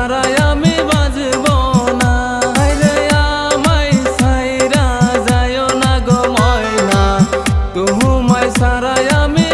ছাড়াই আমি বাজব না। রে আমায় সাইরা যায় আমি